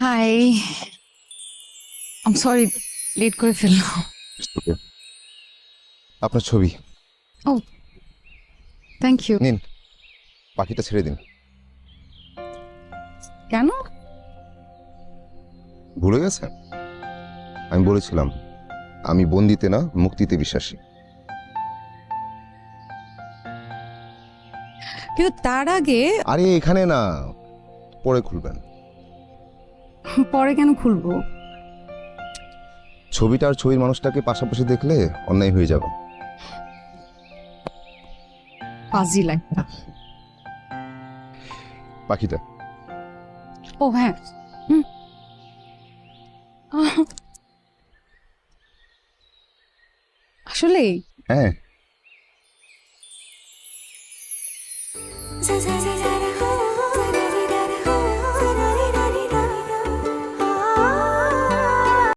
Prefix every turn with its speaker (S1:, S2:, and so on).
S1: High আম sorry late করে ফেললাম।
S2: আপনার ছবি।
S1: থ্যাংক ইউ
S2: নিন। পাখিটা ছেড়ে দিন।
S1: কেন?
S2: ভুলে গেছেন আমি বলেছিলাম আমি বন্দিতে না মুক্তিতে বিশ্বাসী।
S1: কিন্তু তার আগে
S2: আরে এখানে না পরে খুলবেন।
S1: পরে কেন খুলবো?
S2: ছবিটা আর ছবির মানুষটাকে পাশাপাশি দেখলে অন্যায় হয়ে যাবে।
S1: একটা
S2: পাখিটা।
S1: ও হ্যাঁ। হুম। আহ। আসলে
S2: হ্যাঁ।